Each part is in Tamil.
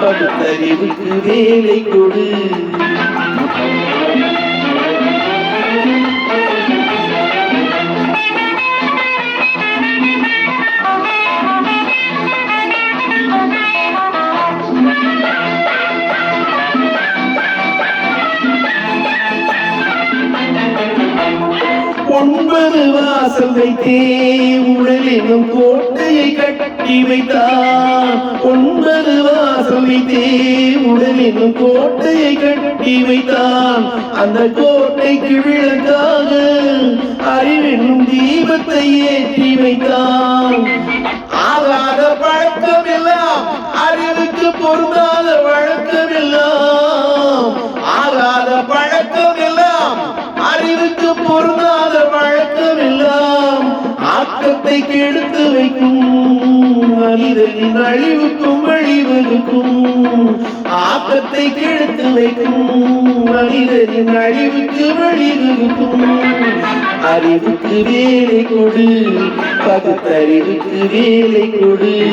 பகுத்தறிவுக்கு வேலை கொடு. ஒன்பது வாசல் வைத்தே உடலினும் கோட்டையை கட்டி வைத்தான். வைத்தே உடலினும் கோட்டையை கட்டி வைத்தான். அந்த கோட்டைக்கு விளக்காக அறிவென்னும் தீபத்தை ஏற்றி வைத்தான். ஆகாத பழக்கம் எல்லாம் அறிவுக்கு பொருந்தாத வழக்கம் எல்லாம் ஆகாத பழக்கம் எல்லாம் அறிவுக்கு பொருந்தாத வழக்கம் எல்லாம் ஆக்கத்தை கெடுத்து வைக்கும். மனிதனின் அழிவுக்கும் வழிவகுக்கும் ஆக்கத்தை கெடுத்து வைக்கும். மனிதனின் அழிவுக்கு வழிவகுக்கும். அறிவுக்கு வேலை கொடு. பகுத்தறிவுக்கு வேலை கொடு.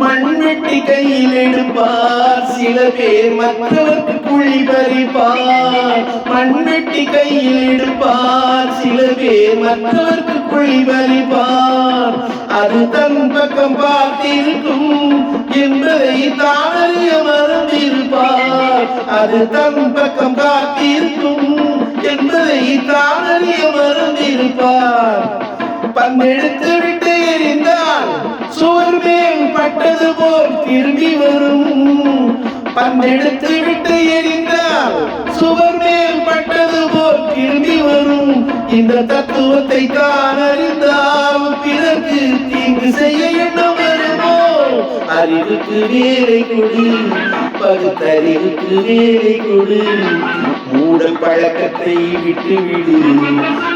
மண்வெட்டி கையில் எடுப்பார். சில பேர் மற்றவர்க்கு குழி பறிப்பார். மண்வெட்டி கையில் எடுப்பார். சில பேர் மற்றவர்க்கு குழி பறிப்பார். அது தன் பக்கம் பார்த்திருக்கும் என்பதை தானறிய மறந்திருப்பார். அது தன் பக்கம் பார்த்திருக்கும் என்பதை தானறிய மறந்திருப்பார். பங்கெடுத்து விட்டு வந்தது போல் திரும்பி வரும். பந்தெடுத்து விட்டு எரிந்தால் சுவர் மேல் பட்டது போல் திரும்பி வரும். இந்த தத்துவத்தை தான் அறிந்தால் பிறகு தீங்கு செய்ய எண்ணம் வருமோ? அறிவுக்கு வேலை கொடு பகுத்தறிவுக்கு வேலை கொடு. மூடல் பழக்கத்தை விட்டுவிடு.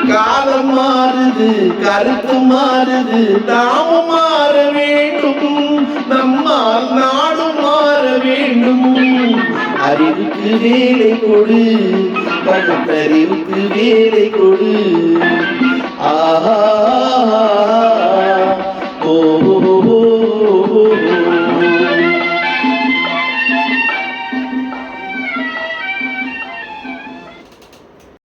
காலம் மாறுது கருத்து மாறுது நாமும் மாற வேண்டும். நம்மால் நாடும் மாற வேண்டும். அறிவுக்கு வேலை கொடு பகுத்தறிவுக்கு வேலை கொடு.